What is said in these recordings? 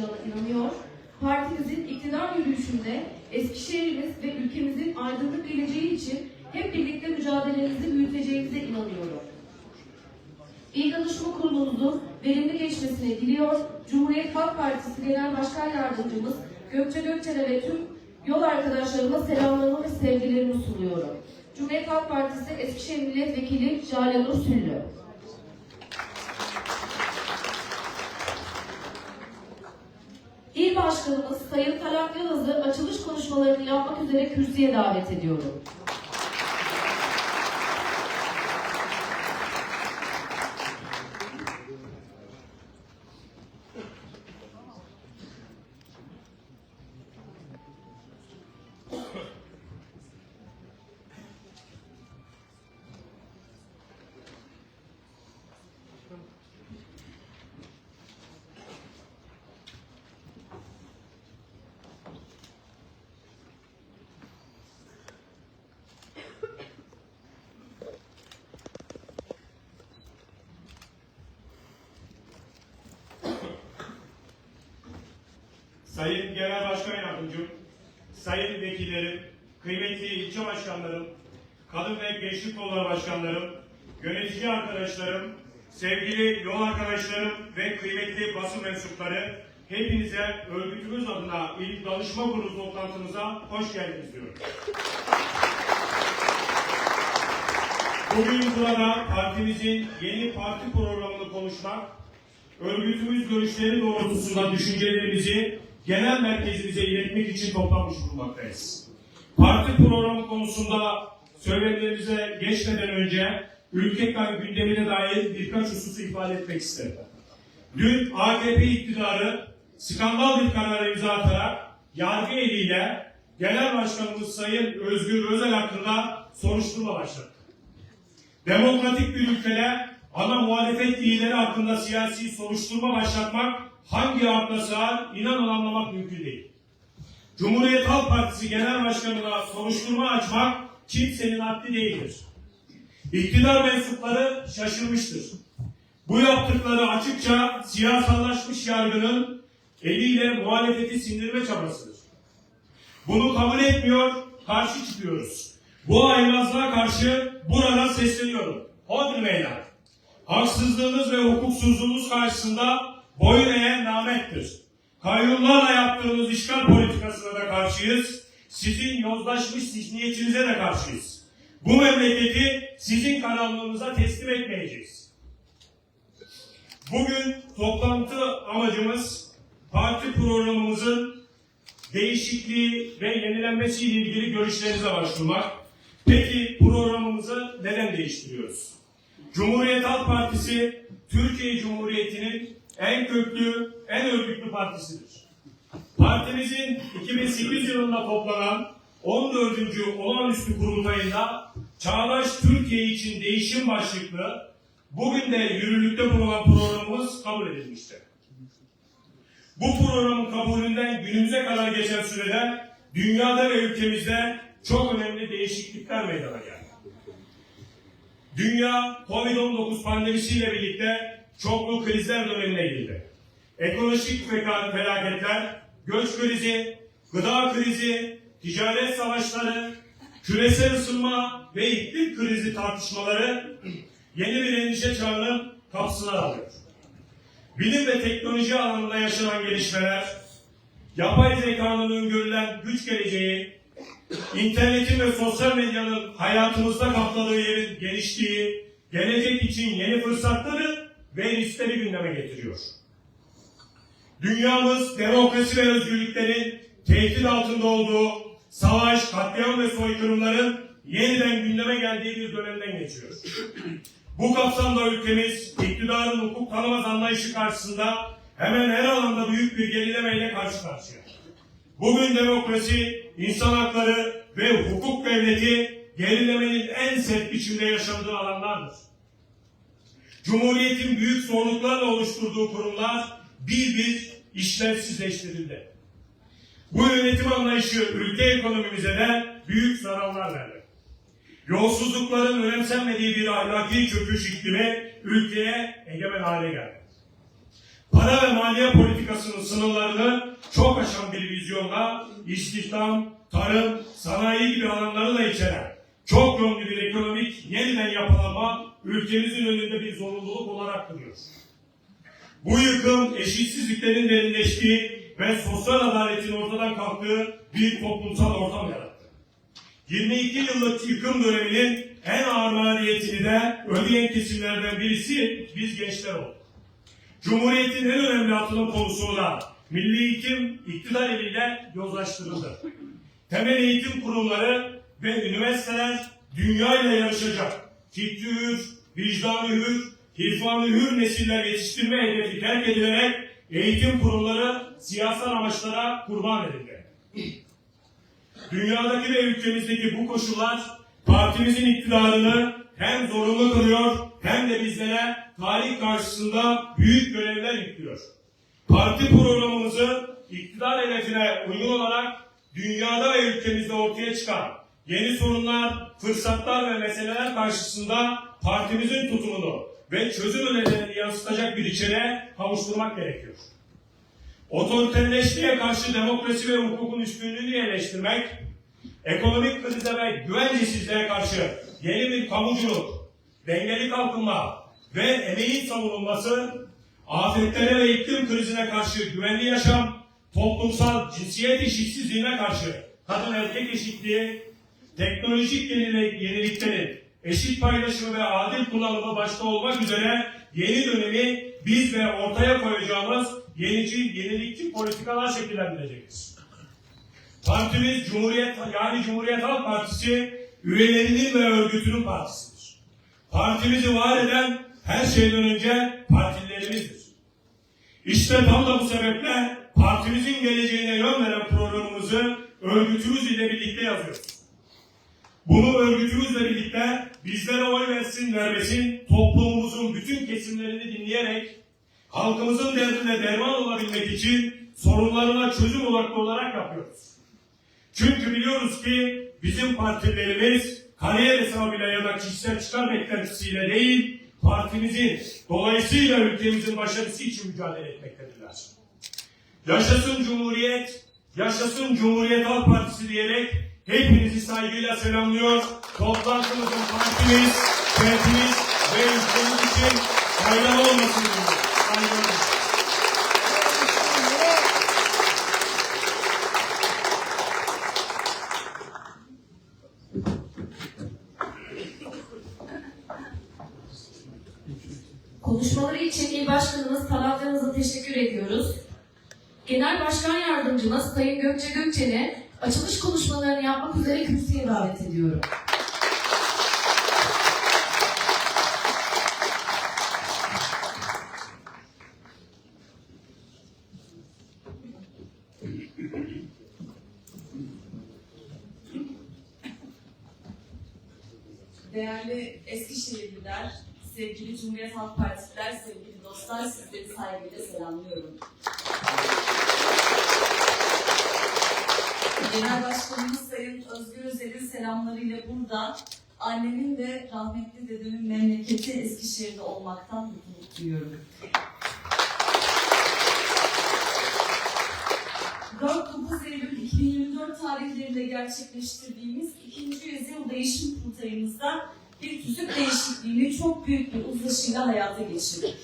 olacağına inanıyor. Partimizin iktidar yürüyüşünde Eskişehir'imiz ve ülkemizin aydınlık geleceği için hep birlikte mücadelemizi büyüteceğimize inanıyorum. İl Danışma Kurulumuzun verimli geçmesini diliyor. Cumhuriyet Halk Partisi Genel Başkan Yardımcımız Gökçe Gökçen'e ve tüm yol arkadaşlarıma selamlarımı ve sevgilerimi sunuyorum. Cumhuriyet Halk Partisi Eskişehir Milletvekili Jale Nur Süllü. İl Başkanımız Sayın Talat Yıldız'ı açılış konuşmalarını yapmak üzere kürsüye davet ediyorum. Sayın Genel Başkan Yardımcım, Sayın Vekillerim, kıymetli ilçe başkanlarım, kadın ve gençlik kolları başkanlarım, yönetici arkadaşlarım, sevgili yol arkadaşlarım ve kıymetli basın mensupları, hepinize örgütümüz adına İl Danışma Kurulu toplantımıza hoş geldiniz diyorum. Bugün burada partimizin yeni parti programını konuşmak, örgütümüz görüşleri doğrultusunda düşüncelerimizi genel merkezimize iletmek için toplanmış bulunmaktayız. Parti programı konusunda söylemlerimize geçmeden önce ülke gündemine dair birkaç hususu ifade etmek isterim. Dün AKP iktidarı skandal bir karara imza atarak yargı eliyle Genel Başkanımız Sayın Özgür Özel hakkında soruşturma başlattı. Demokratik bir ülkede ana muhalefet liderleri hakkında siyasi soruşturma başlatmak hangi akla sığar inanın anlamak mümkün değil. Cumhuriyet Halk Partisi Genel Başkanı'na soruşturma açmak kimsenin haddi değildir. İktidar mensupları şaşırmıştır. Bu yaptıkları açıkça siyasallaşmış yargının eliyle muhalefeti sindirme çabasıdır. Bunu kabul etmiyor, karşı çıkıyoruz. Bu aymazlığa karşı burada sesleniyorum. Hodri meydan. Haksızlığınız ve hukuksuzluğunuz karşısında boyun eğen namettir. Kayyumlarla yaptığınız işgal politikasına da karşıyız. Sizin yozlaşmış zihniyetinize de karşıyız. Bu memleketi sizin karanlığınıza teslim etmeyeceğiz. Bugün toplantı amacımız parti programımızın değişikliği ve yenilenmesiyle ilgili görüşlerinize başvurmak. Peki programımızı neden değiştiriyoruz? Cumhuriyet Halk Partisi Türkiye Cumhuriyeti'nin en köklü, en örgütlü partisidir. Partimizin 2008 yılında toplanan 14. olağanüstü kurultayında Çağdaş Türkiye için değişim başlıklı bugün de yürürlükte bulunan programımız kabul edilmiştir. Bu programın kabulünden günümüze kadar geçen sürede dünyada ve ülkemizde çok önemli değişiklikler meydana geldi. Dünya Covid-19 pandemisiyle birlikte çoklu krizler dönemine girdi. Ekonomik felaketler, göç krizi, gıda krizi, ticaret savaşları, küresel ısınma ve iklim krizi tartışmaları yeni bir endişe çağının kapısına alıyor. Bilim ve teknoloji alanında yaşanan gelişmeler, yapay zekanın öngörülen güç geleceği, internetin ve sosyal medyanın hayatımızda kapladığı yerin geliştiği, gelecek için yeni fırsatları ve riskleri gündeme getiriyor. Dünyamız demokrasi ve özgürlüklerin tehdit altında olduğu, savaş, katliam ve soykırımların yeniden gündeme geldiği bir dönemden geçiyor. Bu kapsamda ülkemiz iktidarın hukuk tanımaz anlayışı karşısında hemen her alanda büyük bir gerilemeyle karşı karşıya. Bugün demokrasi, insan hakları ve hukuk devleti gerilemenin en sert biçimde yaşandığı alanlardır. Cumhuriyetin büyük zorluklarla oluşturduğu kurumlar bir bir işlevsizleştirildi. Bu yönetim anlayışı ülke ekonomimize de büyük zararlar verdi. Yolsuzlukların önemsenmediği bir ahlaki çöküş iklimi ülkeye egemen hale geldi. para ve maliye politikasının sınırlarını çok aşan bir vizyonla istihdam, tarım, sanayi gibi alanları da içeren çok yönlü bir ekonomik yeniden yapılanma ülkemizin önünde bir zorunluluk olarak duruyor. Bu yıkım eşitsizliklerin derinleştiği ve sosyal adaletin ortadan kalktığı bir toplumsal ortam yarattı. 22 yıllık yıkım döneminin en ağır maliyetini de ödeyen kesimlerden birisi biz gençler olduk. Cumhuriyetin en önemli atılım konusu olan milli eğitim iktidar eliyle yozlaştırıldı. Temel eğitim kurumları ve üniversiteler dünya ile yarışacak. Fikri hür, vicdanı hür, irfanı hür nesiller yetiştirme hedefi terk edilerek eğitim kurumları siyasal amaçlara kurban edildi. Dünyadaki ve ülkemizdeki bu koşullar partimizin iktidarını hem zorunlu kılıyor hem de bizlere tarih karşısında büyük görevler yüklüyor. Parti programımızı iktidar hedefine uygun olarak dünyada ve ülkemizde ortaya çıkan yeni sorunlar, fırsatlar ve meseleler karşısında partimizin tutumunu ve çözüm önerilerini yansıtacak bir içeriğe kavuşturmak gerekiyor. Otoriterleşmeye karşı demokrasi ve hukukun üstünlüğünü eleştirmek, ekonomik krize ve güvencesizliğe karşı yeni bir kamuculuk, dengeli kalkınma ve emeğin savunulması, afetlere ve iklim krizine karşı güvenli yaşam, toplumsal cinsiyet eşitsizliğine karşı kadın erkek eşitliği, teknolojik yenile- yeniliklerin eşit paylaşımı ve adil kullanımı başta olmak üzere yeni dönemi biz ve ortaya koyacağımız yenici, yenilikçi politikalar şekillendirecektir. Partimiz Cumhuriyet yani Cumhuriyet Halk Partisi üyelerinin ve örgütünün partisidir. Partimizi var eden her şeyden önce partililerimizdir. İşte tam da bu sebeple partimizin geleceğine yön veren programımızı örgütümüz ile birlikte yazıyoruz. Bunu örgütümüzle birlikte bizlere oy versin vermesin toplumumuzun bütün kesimlerini dinleyerek halkımızın derdine derman olabilmek için sorunlarına çözüm odaklı olarak yapıyoruz. Çünkü biliyoruz ki bizim partilerimiz kariyer hesabıyla ya da kişisel çıkar beklentisiyle değil, partimizin, dolayısıyla ülkemizin başarısı için mücadele etmektedirler. Yaşasın Cumhuriyet, yaşasın Cumhuriyet Halk Partisi diyerek hepinizi saygıyla selamlıyor. Toplantımızın partimiz, kentimiz ve ülkemiz için faydalı olmasını diliyorum. Saygılar. Konuşmaları için İl Başkanımız Talat teşekkür ediyoruz. Genel Başkan Yardımcımız Sayın Gökçe Gökçen'i açılış konuşmalarını yapmak üzere kürsüye davet ediyorum. Değerli Eskişehirliler, sevgili Cumhuriyet Halk Partililer, sevgili dostlar, sizleri saygıyla selamlıyorum. Genel Başkanımız Sayın Özgür Özel'in selamlarıyla burada annemin ve rahmetli dedemin memleketi Eskişehir'de olmaktan mutluluk duyuyorum. 4-9 Eylül 2024 tarihlerinde gerçekleştirdiğimiz ikinci yüzyıl değişim kurultayımızda bir tüzük değişikliğini çok büyük bir uzlaşıyla hayata geçirdik.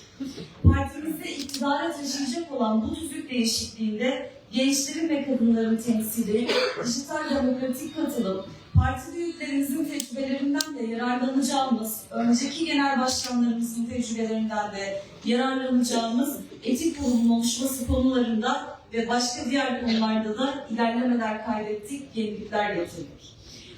Partimizde iktidara taşıyacak olan bu tüzük değişikliğinde gençlerin ve kadınların temsili, dijital demokratik katılım, parti büyüklerimizin tecrübelerinden de yararlanacağımız, önceki genel başkanlarımızın tecrübelerinden de yararlanacağımız etik kurumun oluşması konularında ve başka diğer konularda da ilerlemeler kaydettik, yenilikler getirdik.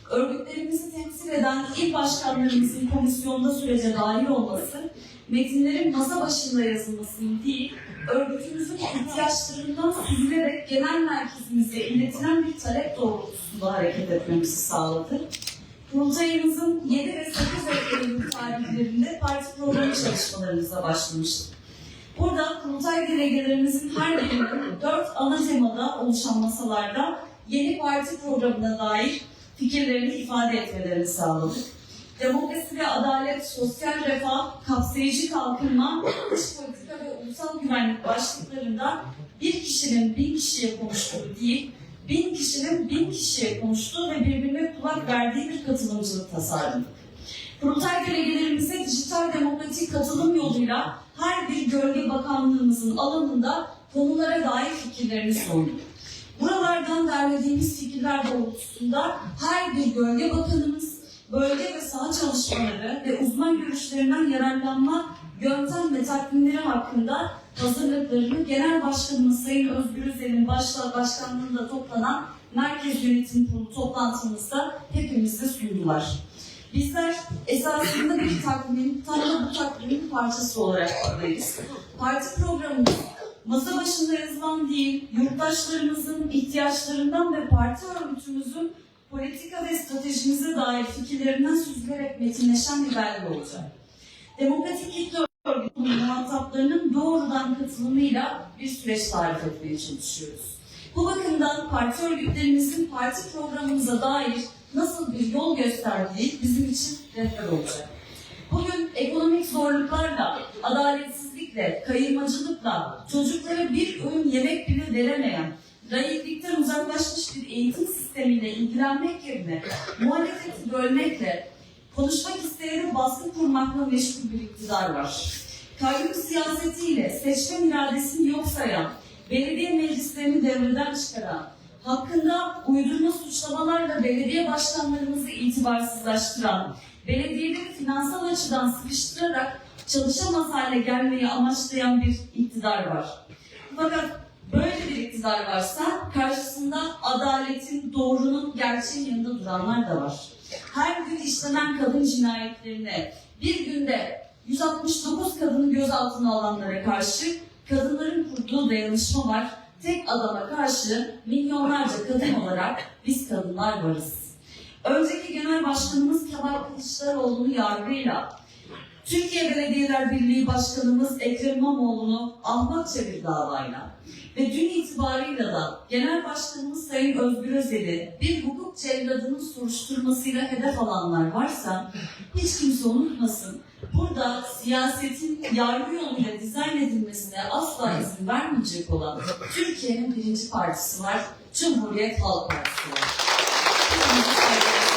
Örgütlerimizi temsil eden il başkanlarımızın komisyonda sürece dahil olması, metinlerin masa başında yazılmasının değil, örgütümüzün ihtiyaçlarından süzülerek genel merkezimize iletilen bir talep doğrultusunda hareket etmemizi sağladı. Kurultayımızın 7 ve 8 Eylül tarihlerinde parti programı çalışmalarımıza başlamıştık. Burada kurultay delegelerimizin her birinin dört ana temada oluşan masalarda yeni parti programına dair fikirlerini ifade etmelerini sağladık. Demokrasi ve adalet, sosyal refah, kapsayıcı kalkınma, dış politika ve ulusal güvenlik başlıklarında bir kişinin bin kişiye konuştuğu değil, bin kişinin bin kişiye konuştuğu ve birbirine kulak verdiği bir katılımcılık tasarladık. Kurultay delegelerimize dijital demokratik katılım yoluyla her bir gölge bakanlığımızın alanında konulara dair fikirlerini sorduk. Buralardan derlediğimiz fikirler doğrultusunda her bir gölge bakanımız bölge ve saha çalışmaları ve uzman görüşlerinden yararlanma yöntem ve takvimleri hakkında hazırlıklarını Genel Başkanımız Sayın Özgür Özel'in başkanlığında toplanan Merkez Yönetim Kurulu toplantımızda hepimize sundular. Bizler esasında bir takvimin, tam da bu takvimin parçası olarak buradayız. Parti programımız masa başında yazılan değil, yurttaşlarımızın ihtiyaçlarından ve parti örgütümüzün politika ve stratejimize dair fikirlerinden süzülerek metinleşen bir belge olacak. Demokratik kitle örgütünün muhataplarının doğrudan katılımıyla bir süreç tarif etmeye çalışıyoruz. Bu bakımdan parti örgütlerimizin parti programımıza dair nasıl bir yol gösterdiği bizim için rehber olacak. Bugün ekonomik zorluklarla, adaletsizlikle, kayırmacılıkla, çocuklara bir öğün yemek bile veremeyen, layıklıktan uzaklaşmış bir eğitim sistemiyle ilgilenmek yerine muhalefeti bölmekle, konuşmak isteyene baskı kurmakla meşgul bir iktidar var. Kayyum siyasetiyle seçmen iradesini yok sayan, belediye meclislerini devreden çıkaran, hakkında uydurma suçlamalarla belediye başkanlarımızı itibarsızlaştıran, belediyeleri finansal açıdan sıkıştırarak çalışamaz hale gelmeyi amaçlayan bir iktidar var. Fakat böyle bir iktidar varsa karşısında adaletin, doğrunun, gerçeğin yanında duranlar da var. Her gün işlenen kadın cinayetlerine bir günde 169 kadını gözaltına alanlara karşı kadınların kurduğu dayanışma var. Tek adama karşı milyonlarca kadın olarak biz kadınlar varız. Önceki Genel Başkanımız Kemal Kılıçdaroğlu'nu yargıyla, Türkiye Belediyeler Birliği Başkanımız Ekrem İmamoğlu'nu ahmakça bir davayla ve dün itibarıyla da Genel Başkanımız Sayın Özgür Özel'i bir hukuk celladının soruşturmasıyla hedef alanlar varsa hiç kimse unutmasın. Burada siyasetin yargı yoluyla dizayn edilmesine asla izin vermeyecek olan Türkiye'nin birinci partisi var, Cumhuriyet Halk Partisi var. Hepinizi saygıyla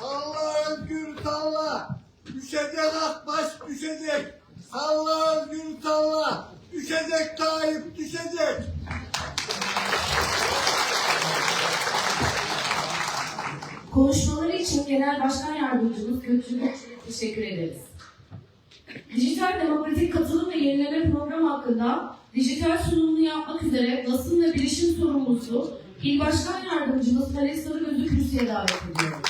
Salla Özgür salla. Düşecek Akbaş düşecek. Salla Özgür salla. Düşecek Tayyip düşecek. Konuşmaları için Genel Başkan Yardımcımız Gökçe'ye teşekkür ederiz. Dijital Demokratik Katılım ve Yenileme Programı hakkında dijital sunumunu yapmak üzere basın ve bilişim sorumlusu İl Başkan Yardımcımız Halil Sarıgöz'ü kürsüye davet ediyorum.